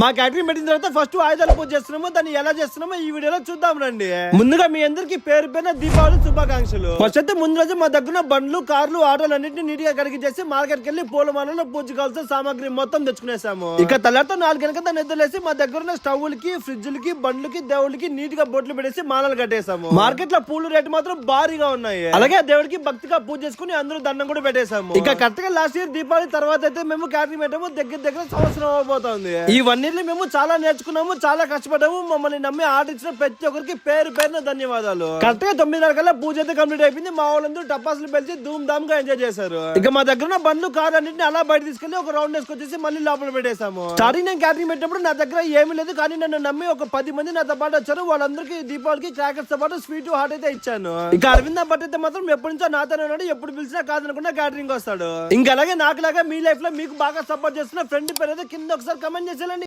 మా క్యాటరింగ్ పెట్టిన తర్వాత ఫస్ట్ ఆయుధాలు పూజ చేస్తున్నామో దాన్ని ఎలా చేస్తున్నామో ఈ వీడియోలో చూద్దాం రండి. ముందుగా మీ అందరికి పేరు పేరున దీపావళి శుభాకాంక్షలు. ఫస్ట్ అయితే ముందు రోజు మా దగ్గర బండ్లు కార్లు ఆటోలు అన్నింటినీ నీట్గా కడిగి చేసి మార్కెట్కి వెళ్ళి పూలమాలలో పూజ కావాల్సిన సామాగ్రి మొత్తం తెచ్చుకునేసాము. ఇక తెల్లారితో నాలుగు గంటల దాన్ని నిద్రలేసి మా దగ్గర ఉన్న స్టవ్లకి ఫ్రిడ్జ్లకి బండ్లకి దేవుళ్ళకి నీట్గా బొట్లు పెట్టేసి మాలలు కట్టేసాము. మార్కెట్లో పూలు రేటు మాత్రం భారీగా ఉన్నాయి. అలాగే దేవుడికి భక్తిగా పూజ చేసుకుని అందరూ దండం కూడా పెట్టేసాము. ఇక కరెక్ట్గా లాస్ట్ ఇయర్ దీపావళి తర్వాత అయితే మేము క్యాటరింగ్ పెట్టాము దగ్గర దగ్గర సంవత్సరం అవబోతోంది ఇవన్నీ మేము చాలా నేర్చుకున్నాము చాలా కష్టపడ్డాము. మమ్మల్ని నమ్మి ఆర్డర్ ఇచ్చిన ప్రతి ఒక్కరికి పేరు పేరున ధన్యవాదాలు. కరెక్ట్గా తొమ్మిదిన్నర కల్లా పూజ అయితే కంప్లీట్ అయిపోయింది. మా వాళ్ళందరూ టపాసులు పెంచి ధూమ్ ధామ్గా ఎంజాయ్ చేశారు. ఇక మా దగ్గర ఉన్న బండ్లు కార్ అన్నింటిని అలా బయట తీసుకెళ్ళి ఒక రౌండ్ వేసుకొచ్చేసి మళ్ళీ లోపల పెట్టేశాము. స్టార్టింగ్ నేను క్యాటరింగ్ పెట్టినప్పుడు నా దగ్గర ఏమీ లేదు. కానీ నన్ను నమ్మి ఒక పది మంది నాతో పాటు వచ్చారు. వాళ్ళందరికీ దీపావళికి క్రాకర్స్తో పాటు స్వీట్ హాట్ అయితే ఇచ్చాను. ఇక అరవింద్ భట్ అయితే మాత్రం ఎప్పటి నుంచో నాతోనే ఉన్నాడు. ఎప్పుడు పిలిచినా కాదనకుండా క్యాటరింగ్ వస్తాడు. ఇంకా అలాగే నాకు లాగా మీ లైఫ్లో మీకు బాగా సపోర్ట్ చేస్తున్న ఫ్రెండ్ పేరు అయితే కింద ఒకసారి కమెంట్ చేసేయండి.